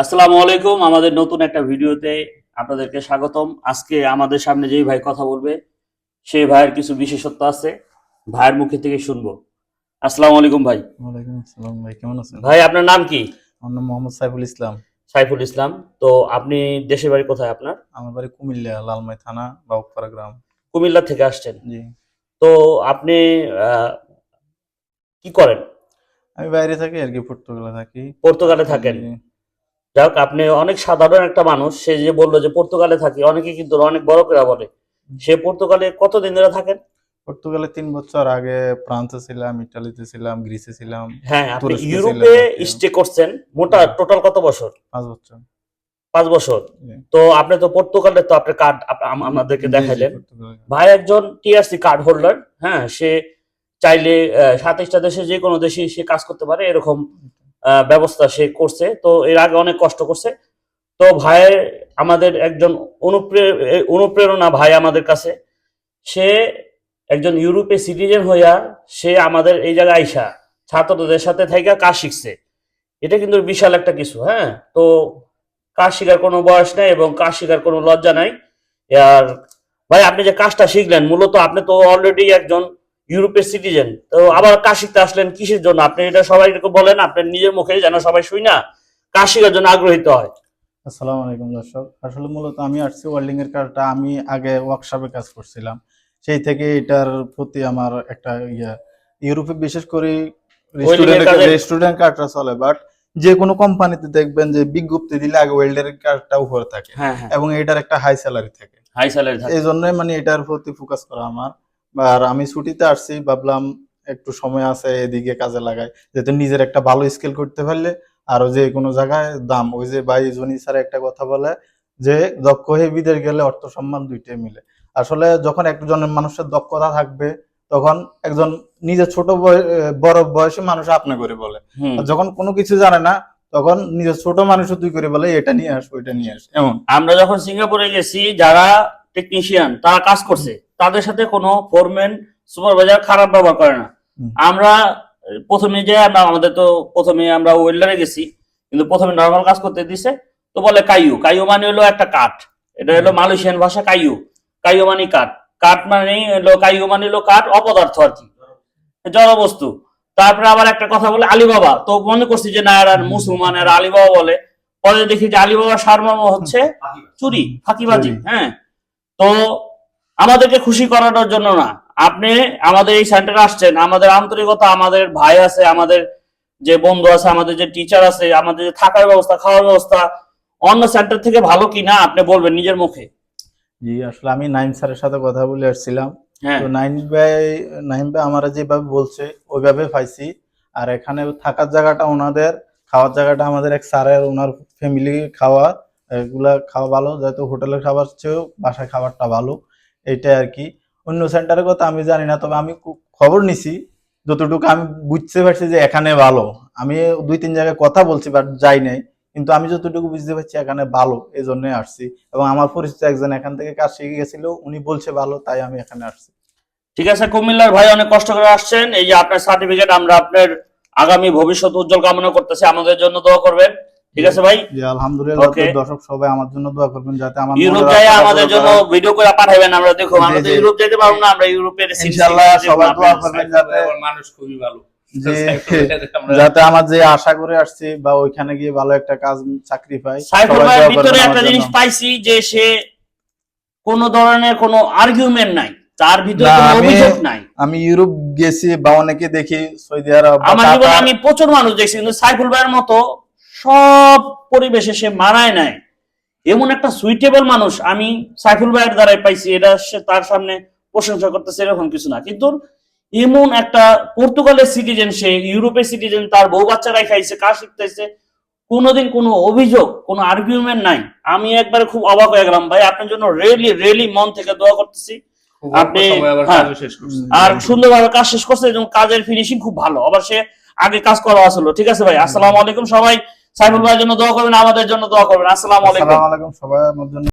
আসসালামু আলাইকুম। আমাদের নতুন একটা ভিডিওতে আপনাদেরকে স্বাগতম। আজকে আমাদের সামনে যেই ভাই কথা বলবে সেই ভাইয়ের কিছু বিশেষত্ব আছে ভাইয়ের মুখে থেকে শুনব। আসসালামু আলাইকুম ভাই। ওয়ালাইকুম আসসালাম ভাই কেমন আছেন? ভাই আপনার নাম কি? আমার নাম মোহাম্মদ সাইফুল ইসলাম। সাইফুল ইসলাম। তো আপনি দেশের বাড়ি কোথায় আপনার? আমার বাড়ি কুমিল্লা লালমাই থানা বাবুপাড়া গ্রাম। কুমিল্লা থেকে আসছেন। জি। তো আপনি আহ, কি করেন? আমি বাইরে থাকি আর কি পর্তুগালে থাকি। পর্তুগালে থাকেন। জি। যাক আপনি অনেক সাধারণ একটা মানুষ সে যে বলল যে পর্তুগালে থাকি অনেকে কিন্তু অনেক বড় করে বলে। সে পর্তুগালে কতদিন ধরে থাকেন? পর্তুগালে তিন বছর আগে ফ্রান্সে ছিলাম ইটালিতে ছিলাম গ্রিসে ছিলাম হ্যাঁ আপনি ইউরোপে স্টে করছেন মোটা টোটাল কত বছর? পাঁচ বছর। পাঁচ বছর। তো আপনি তো পর্তুগালে তো আপনার কার্ড আমাদেরকে দেখাইলেন। ভাই একজন টিআরসি কার্ড হোল্ডার হ্যাঁ সে চাইলে সাতাইশটা দেশে যে কোনো দেশে সে কাজ করতে পারে এরকম ব্যবস্থা সে করছে। তো এর আগে অনেক কষ্ট করছে। তো ভাইয়ের আমাদের একজন অনুপ্রে- অনুপ্রেরণা ভাই আমাদের কাছে। সে একজন ইউরোপে সিটিজেন হইয়া সে আমাদের এই জায়গায় আইসা, ছাত্রদের সাথে থাইকা কাজ শিখছে। এটা কিন্তু বিশাল একটা কিছু হ্যাঁ? তো কাজ শেখার কোনো বয়স নাই এবং কাজ শেখার কোনো লজ্জা নাই। আর ভাই, আপনি যে কাজটা শিখলেন, মূলত আপনি তো অলরেডি একজন ইউরোপের সিটিজেন তো আবার কাশিতে আসলেন কিসের জন্য? আপনি এটা সবাই বলেন আপনার নিজের মুখে যেন সবাই শুই না কাজ শেখার জন্য আগ্রহিত হয়। আসসালামু আলাইকুম দর্শক। আসলে মূলত আমি আসছি ওয়েল্ডিং এর কাজটা আমি আগে ওয়ার্কশপে কাজ করছিলাম। সেই থেকে এটার প্রতি আমার একটা ইয়া। ইউরোপে বিশেষ করে রেস্টুরেন্ট কার্ডটা চলে বাট যে কোনো কোম্পানিতে দেখবেন যে বিজ্ঞপ্তি দিলে আগে ওয়েল্ডার কার্ডটা উপরে থাকে হ্যাঁ হ্যাঁ। এবং এটার একটা হাই স্যালারি থাকে। হাই স্যালারি থাকে। এই জন্যই মানে এটার প্রতি ফোকাস করা আমার। আর আমি ছুটিতে আসছি ভাবলাম একটু সময় আছে এদিকে কাজে লাগাই। যেহেতু নিজের একটা ভালো স্কিল করতে পারলে আরও যে কোনো জায়গায় দাম। ওই যে ভাই জনি স্যার একটা কথা বলে যে দক্ষ হয়ে বিদেশ গেলে অর্থ সম্মান দুইটাই মিলে। আসলে যখন একজনের মানুষের দক্ষতা থাকবে তখন একজন নিজের ছোট বড় বয়সী মানুষ আপনি করে বলে। যখন কোনো কিছু জানে না তখন নিজের ছোট মানুষও তুই করে বলে এটা নিয়ে আস ওইটা নিয়ে আস। এমন। আমরা যখন সিঙ্গাপুরে গেছি যারা টেকনিশিয়ান তারা কাজ করছে। তাদের সাথে কোনো ফোরম্যান সুপারভাইজার খারাপ ব্যবহার করে না। আমরা প্রথমে যে আমরা আমাদের তো প্রথমে আমরা ওয়েল্ডারে গেছি কিন্তু প্রথমে নর্মাল কাজ করতে দিছে তো বলে কাইউ কাইউ মানে হলো একটা কাঠ। এটা হলো মালয়েশিয়ান ভাষা কাইউ কাইউ মানে কাঠ। কাঠ মানে হলো কাইউ মানে হলো কাঠ অপদার্থ আর কি। জড়বস্তু। তারপরে আবার একটা কথা বলে আলিবাবা। তো মনে করছি যে না আর মুসলমান এরা আলিবাবা বলে। পরে দেখি যে আলিবাবার সারমর্ম হচ্ছে চুরি ফাঁকিবাজি হ্যাঁ। তো আমাদেরকে খুশি করানোর জন্য না। আপনি আমাদের এই সেন্টারে আসছেন আমাদের আন্তরিকতা আমাদের ভাই আছে আমাদের যে বন্ধু আছে আমাদের যে টিচার আছে আমাদের যে থাকার ব্যবস্থা খাওয়ার ব্যবস্থা অন্য সেন্টার থেকে ভালো কি না আপনি বলবেন নিজের মুখে? জি আসলে আমি নাইম স্যারের সাথে কথা বলে আসছিলাম। হ্যাঁ। তো নাইম ভাই নাইম ভাই আমরা যেভাবে বলছে ওইভাবে পাইছি। আর এখানে থাকার জায়গাটা ওনাদের খাওয়ার জায়গাটা আমাদের এক স্যারের ওনার ফ্যামিলি খাওয়া এগুলা খাওয়া ভালো যেহেতু হোটেলের খাবার চেয়েও বাসায় খাবারটা ভালো। এইটাই আর কি। অন্য সেন্টারের কথা আমি জানি না, তবে আমি খবর নিছি, যতটুকু আমি বুঝতে পারছি যে এখানে ভালো। আমি দুই তিন জায়গায় কথা বলছি বাট যাই নাই। কিন্তু আমি যতটুকু বুঝতে পারছি এখানে ভালো এই জন্যই আসছি। এবং আমার পরিচিত একজন এখান থেকে কাজ শিখে গেছিল, উনি বলছে ভালো, তাই আমি এখানে আসছি। ঠিক আছে, কুমিল্লার ভাই অনেক কষ্ট করে আসছেন। এই যে আপনার সার্টিফিকেট আমরা আপনার আগামী ভবিষ্যৎ উজ্জ্বল কামনা করতেছি। আমাদের জন্য দোয়া করবেন। ঠিক আছে ভাই? আলহামদুলিল্লাহ. দর্শক সবাই আমার জন্য দোয়া করবেন যাতে আমার ইউরোপ আমাদের জন্য ভিডিও করে পাঠাবেন আমরা দেখো আমরা তো ইউরোপ যেতে পারব না আমরা ইউরোপের ইনশাআল্লাহ সবাই দোয়া করবেন যাতে মানুষ খুবই ভালো। যে যাতে আমার যে আশা করে আসছি বা ওইখানে গিয়ে ভালো একটা কাজ চাকরি পাই সাইফুল ভাইয়ের ভিতরে একটা জিনিস পাইছি যে সে কোন ধরনের কোনো আর্গুমেন্ট নাই তার ভিতরে অভিযোগ নাই। আমি ইউরোপ গেছি বা অনেকে দেখি সৌদি আরব আমার জীবনে আমি প্রচুর মানুষ দেখছি কিন্তু সাইফুল ভাইয়ের মতো সব পরিবেশে সে মানায় নাই। এমন একটা সুইটেবল মানুষ আমি সাইফুল ভাইয়ের দ্বারাই পাইছি এটা সে তার সামনে প্রশংসা করতেছে এরকম কিছু না। কিন্তু এমন একটা পর্তুগালের সিটিজেন সে ইউরোপের সিটিজেন তার বউ বাচ্চারাই খাইছে কাজ শিখতেছে কোনোদিন কোনো অভিযোগ কোনো আর্গুমেন্ট নাই। আমি একবারে খুব অবাক হয়ে গেলাম ভাই আপনার জন্য রেলি রেলি মন থেকে দোয়া করতেছি। আপনি- হ্যাঁ। আর সুন্দরভাবে কাজ শেষ করছে এবং কাজের ফিনিশিং খুব ভালো। আবার সে আগে কাজ করা আসলো। ঠিক আছে ভাই আসসালামু আলাইকুম সবাই। সাইফুল ভাইয়ের জন্য দোয়া করবেন, আমাদের জন্য দোয়া করবেন। আসসালামু আলাইকুম। আলাইকুম সবাই, আমার জন্য